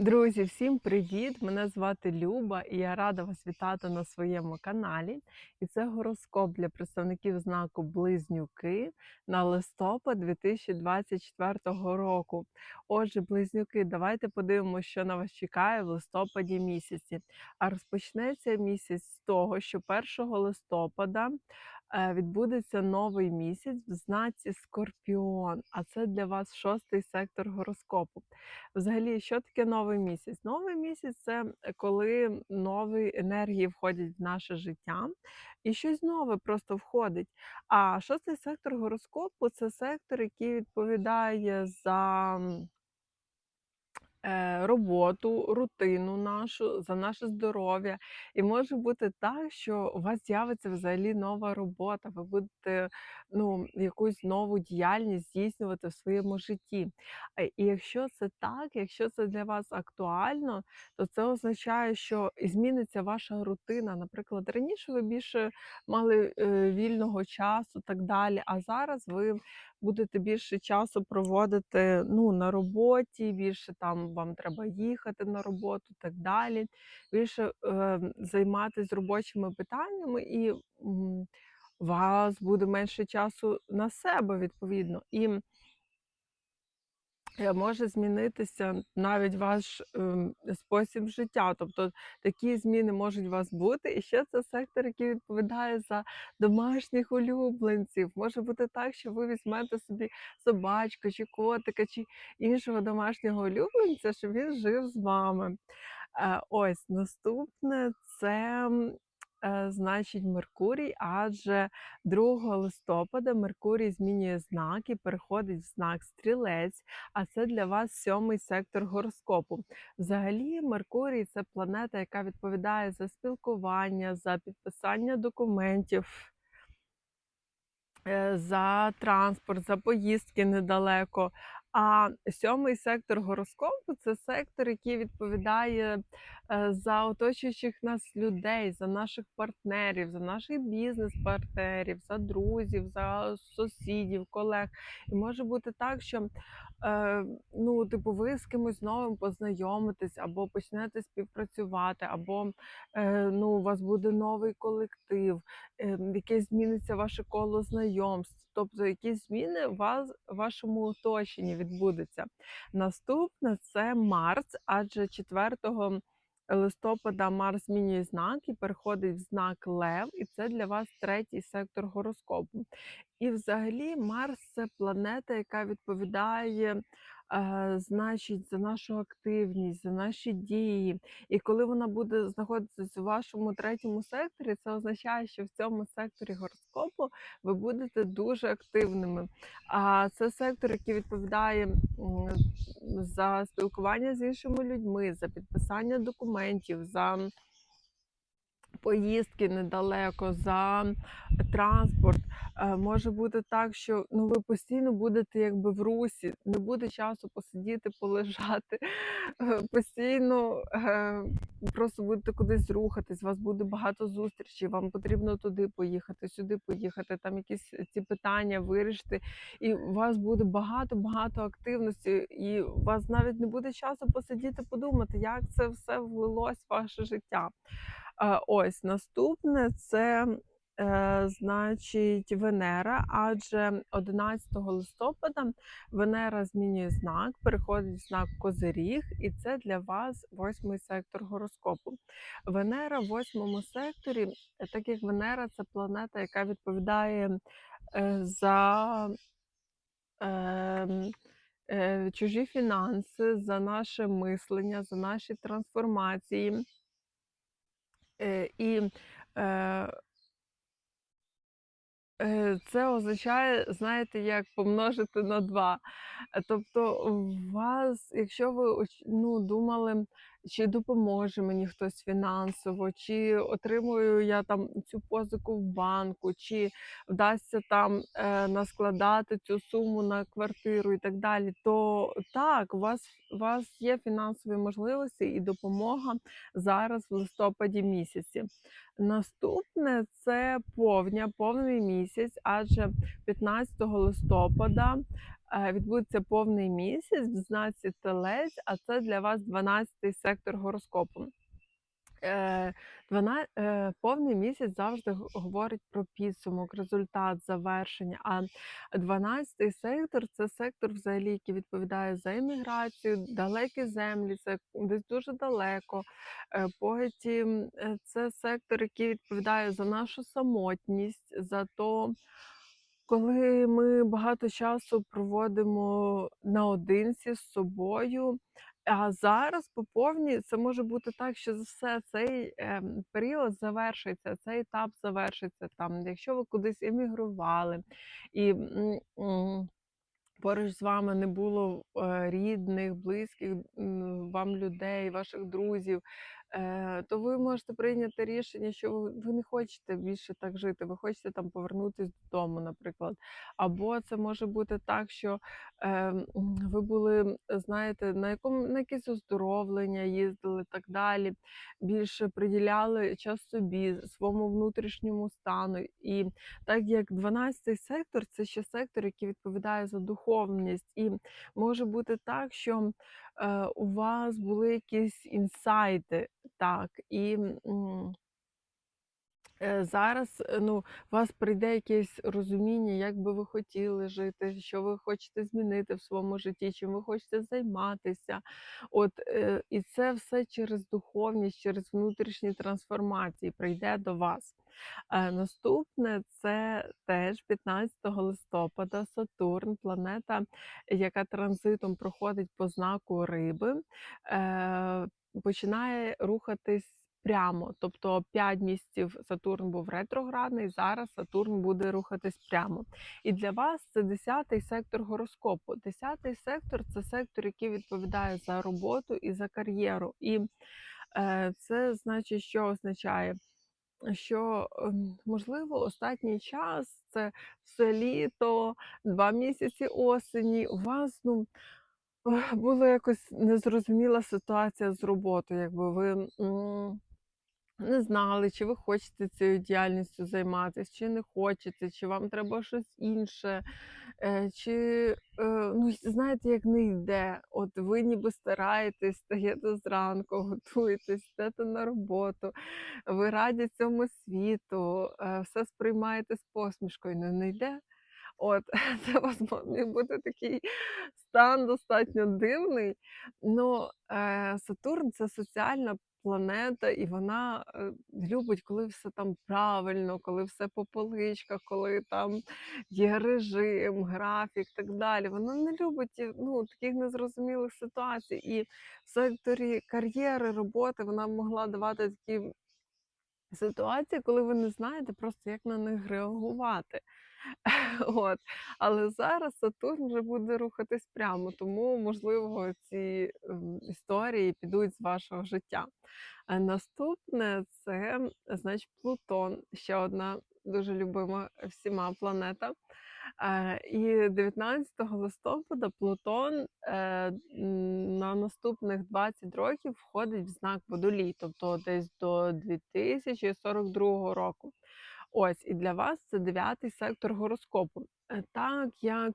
Друзі, всім привіт! Мене звати Люба, і я рада вас вітати на своєму каналі. І це гороскоп для представників знаку Близнюки на листопад 2024 року. Отже, близнюки, давайте подивимося, що на вас чекає в листопаді місяці. А розпочнеться місяць з того, що 1 листопада відбудеться новий місяць в знаці Скорпіон, а це для вас шостий сектор гороскопу. Взагалі, що таке новий місяць? Новий місяць це е, коли нові енергії входять в наше життя, і щось нове просто входить. А шостий сектор гороскопу це сектор, який відповідає за е, роботу, рутину нашу, за наше здоров'я. І може бути так, що у вас з'явиться взагалі нова робота, ви будете ну, якусь нову діяльність здійснювати в своєму житті. Е, І якщо це так, якщо це для вас актуально, то це означає, що зміниться ваша рутина. Наприклад, раніше ви більше мали е, вільного часу, так далі. А зараз ви будете більше часу проводити ну, на роботі, більше там вам треба їхати на роботу, так далі, більше е, займатися робочими питаннями, і у вас буде менше часу на себе, відповідно. І може змінитися навіть ваш, ем, спосіб життя. Тобто такі зміни можуть у вас бути. І ще це сектор, який відповідає за домашніх улюбленців. Може бути так, що ви візьмете собі собачку чи котика, чи іншого домашнього улюбленця, щоб він жив з вами. Е, ось наступне це Е, значить Меркурій, адже 2 листопада Меркурій змінює знак і переходить в знак Стрілець, а це для вас сьомий сектор гороскопу. Взагалі, Меркурій це планета, яка відповідає за спілкування, за підписання документів. Е, за транспорт, за поїздки недалеко. А сьомий сектор гороскопу це сектор, який відповідає е, за оточуючих нас людей, за наших партнерів, за наших бізнес-партнерів, за друзів, за сусідів, колег. І може бути так, що е, ну, типу, ви з кимось новим познайомитесь, або почнете співпрацювати, або е, ну, у вас буде новий колектив, е, якесь зміниться ваше коло знайомств. Тобто якісь зміни у вас в вашому оточенні відбудуться. Наступне це Марс, адже 4 листопада Марс змінює знак і переходить в знак Лев, і це для вас третій сектор гороскопу. І взагалі Марс це планета, яка відповідає значить, за нашу активність, за наші дії. І коли вона буде знаходитися в вашому третьому секторі, це означає, що в цьому секторі гороскопу ви будете дуже активними. А це сектор, який відповідає за спілкування з іншими людьми, за підписання документів, за поїздки недалеко, за транспорт. Е, може бути так, що ну, ви постійно будете якби в русі, не буде часу посидіти, полежати, е, постійно е, просто будете кудись рухатись, вас буде багато зустрічей, вам потрібно туди поїхати, сюди поїхати, там якісь ці питання вирішити. І у вас буде багато-багато активності, і у вас навіть не буде часу посидіти, подумати, як це все влилось в ваше життя. Ось наступне це, е, значить, Венера, адже 11 листопада Венера змінює знак, переходить в знак Козиріг, і це для вас восьмий сектор гороскопу. Венера в восьмому секторі, е, так як Венера це планета, яка відповідає е, за ем, чужі фінанси, за наше мислення, за наші трансформації. Е, і, е, е, це означає, знаєте, як помножити на 2. Е, тобто у вас, якщо ви ну, думали, чи допоможе мені хтось фінансово, чи отримую я там цю позику в банку, чи вдасться там, е, наскладати цю суму на квартиру і так далі, то так, у вас у вас є фінансові можливості і допомога зараз в листопаді місяці. Наступне це повня, повний місяць, адже 15 листопада відбудеться повний місяць в знаці Телець, а це для вас 12-й сектор гороскопу. Е, е, повний місяць завжди говорить про підсумок, результат, завершення. А 12-й сектор це сектор, взагалі, який відповідає за еміграцію, далекі землі, це десь дуже далеко. Е, потім, е, це сектор, який відповідає за нашу самотність, за то, коли ми багато часу проводимо наодинці з собою. А зараз по повній це може бути так, що за все цей, ем, період завершиться, цей етап завершиться. Там, якщо ви кудись емігрували і, поруч з вами не було, е, рідних, близьких, вам людей, ваших друзів, то ви можете прийняти рішення, що ви не хочете більше так жити, ви хочете там повернутись додому, наприклад. Або це може бути так, що, ем, ви були, знаєте, на якому на якесь оздоровлення їздили, так далі, більше приділяли час собі, своєму внутрішньому стану. І так як 12-й сектор це ще сектор, який відповідає за духовність. І може бути так, що, е, у вас були якісь інсайти, так, і, Е, зараз, е, ну, у вас прийде якесь розуміння, як би ви хотіли жити, що ви хочете змінити в своєму житті, чим ви хочете займатися. От, е, і це все через духовність, через внутрішні трансформації прийде до вас. Е, наступне це теж 15 листопада Сатурн, планета, яка транзитом проходить по знаку Риби, е, починає рухатись прямо. Тобто 5 місяців Сатурн був ретроградний, зараз Сатурн буде рухатись прямо. І для вас це 10-й сектор гороскопу. 10-й сектор це сектор, який відповідає за роботу і за кар'єру. І е, це значить, що означає? Що, ем, можливо, останній час це все літо, 2 місяці осені. У вас, ну, була якось незрозуміла ситуація з роботою, якби ви, не знали, чи ви хочете цією діяльністю займатися, чи не хочете, чи вам треба щось інше, е, чи, е, ну, знаєте, як не йде. От ви ніби стараєтесь, встаєте зранку, готуєтесь, йдете на роботу, ви раді цьому світу, е, все сприймаєте з посмішкою, ну не йде. От, це міг бути такий стан достатньо дивний. Ну, Сатурн це соціальна планета, і вона е, любить, коли все там правильно, коли все по поличках, коли там є режим, графік так далі. Вона не любить е, ну, таких незрозумілих ситуацій. І в секторі кар'єри, роботи вона могла давати такі ситуації, коли ви не знаєте просто, як на них реагувати. От. Але зараз Сатурн вже буде рухатись прямо, тому, можливо, ці ем, історії підуть з вашого життя. Наступне це, значить, Плутон, ще одна дуже любима всіма планета. Е, І 19 листопада Плутон е, на наступних 20 років входить в знак Водолій, тобто десь до 2042 року. Ось, і для вас це дев'ятий сектор гороскопу. Е, Так як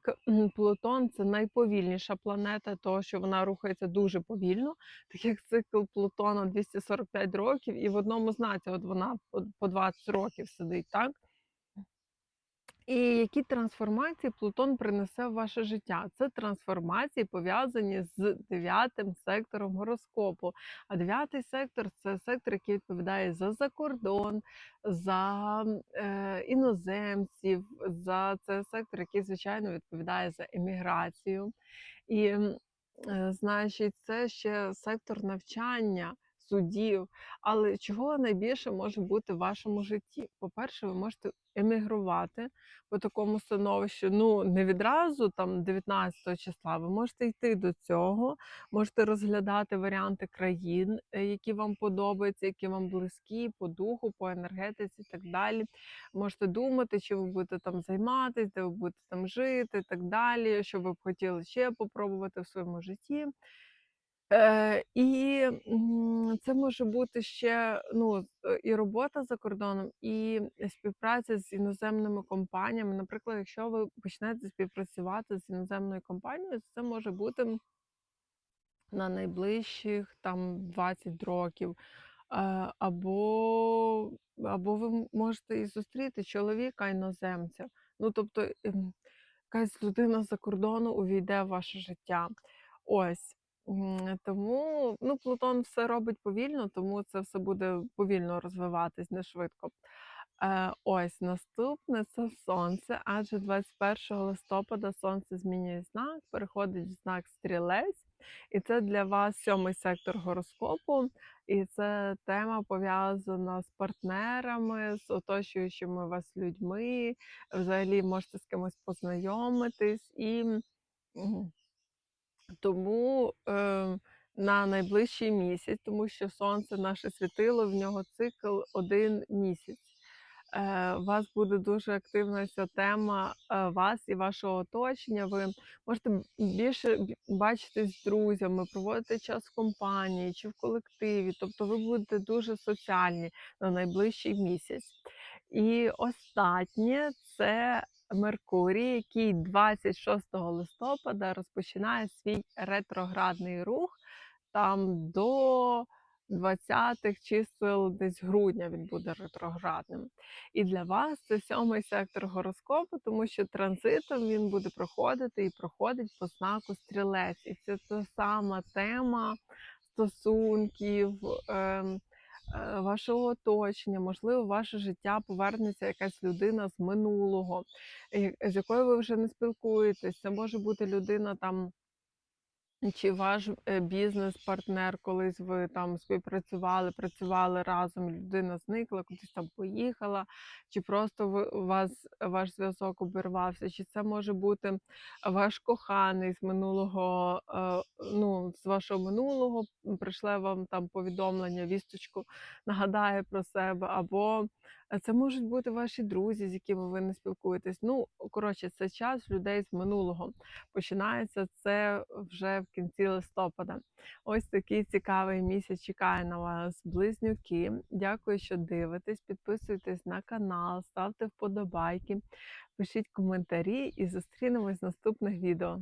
Плутон це найповільніша планета, того що вона рухається дуже повільно, так як цикл Плутона 245 років, і в одному знаці от вона по по 20 років сидить, так? І які трансформації Плутон принесе в ваше життя? Це трансформації пов'язані з дев'ятим сектором гороскопу. А дев'ятий сектор це сектор, який відповідає за закордон, за е, іноземців, за це сектор, який, звичайно, відповідає за еміграцію. І, е, значить, це ще сектор навчання. Судів, але чого найбільше може бути в вашому житті? По-перше, ви можете емігрувати по такому становищу. Ну, не відразу, там 19 числа, ви можете йти до цього, можете розглядати варіанти країн, е, які вам подобаються, які вам близькі по духу, по енергетиці і так далі. Можете думати, чи ви будете там займатися, де ви будете там жити і так далі, що ви б хотіли ще попробувати в своєму житті. Е, і, це може бути ще, ну, е, і робота за кордоном, і співпраця з іноземними компаніями. Наприклад, якщо ви почнете співпрацювати з іноземною компанією, це може бути на найближчих там 20 років. Е, або або ви можете і зустріти чоловіка іноземця. Ну, тобто, ем, якась людина з-за кордону увійде в ваше життя. Ось. Тому, ну, Плутон все робить повільно, тому це все буде повільно розвиватись, не швидко. Е, ось наступне це сонце, адже 21 листопада сонце змінює знак, переходить в знак стрілець, і це для вас сьомий сектор гороскопу, і це тема пов'язана з партнерами, з оточуючими вас людьми. Взагалі можете з кимось познайомитись і. Тому е, на найближчий місяць, тому що сонце наше світило, в нього цикл один місяць. Е, у вас буде дуже активна ця тема е, вас і вашого оточення. Ви можете більше бачитись з друзями, проводити час в компанії чи в колективі. Тобто ви будете дуже соціальні на найближчий місяць. І останнє це Меркурій, який 26 листопада розпочинає свій ретроградний рух там до 20-х чисел десь грудня він буде ретроградним. І для вас це сьомий сектор гороскопу, тому що транзитом він буде проходити і проходить по знаку стрілець. І це та сама тема стосунків. е, Вашого оточення, можливо, ваше життя повернеться якась людина з минулого, е, з якою ви вже не спілкуєтесь. Це може бути людина там чи ваш, е, бізнес-партнер, колись ви там співпрацювали, працювали разом, людина зникла, кудись там поїхала, чи просто у вас ваш зв'язок обірвався, чи це може бути ваш коханий з минулого, е, ну, з вашого минулого, прийшле вам там повідомлення, вісточку, нагадає про себе, або е, це можуть бути ваші друзі, з якими ви не спілкуєтесь. Ну, коротше, це час людей з минулого. Починається це вже в кінці листопада. Ось такий цікавий місяць чекає на вас, близнюки. Дякую, що дивитесь. Підписуйтесь на канал, ставте вподобайки, пишіть коментарі і зустрінемось в наступних відео.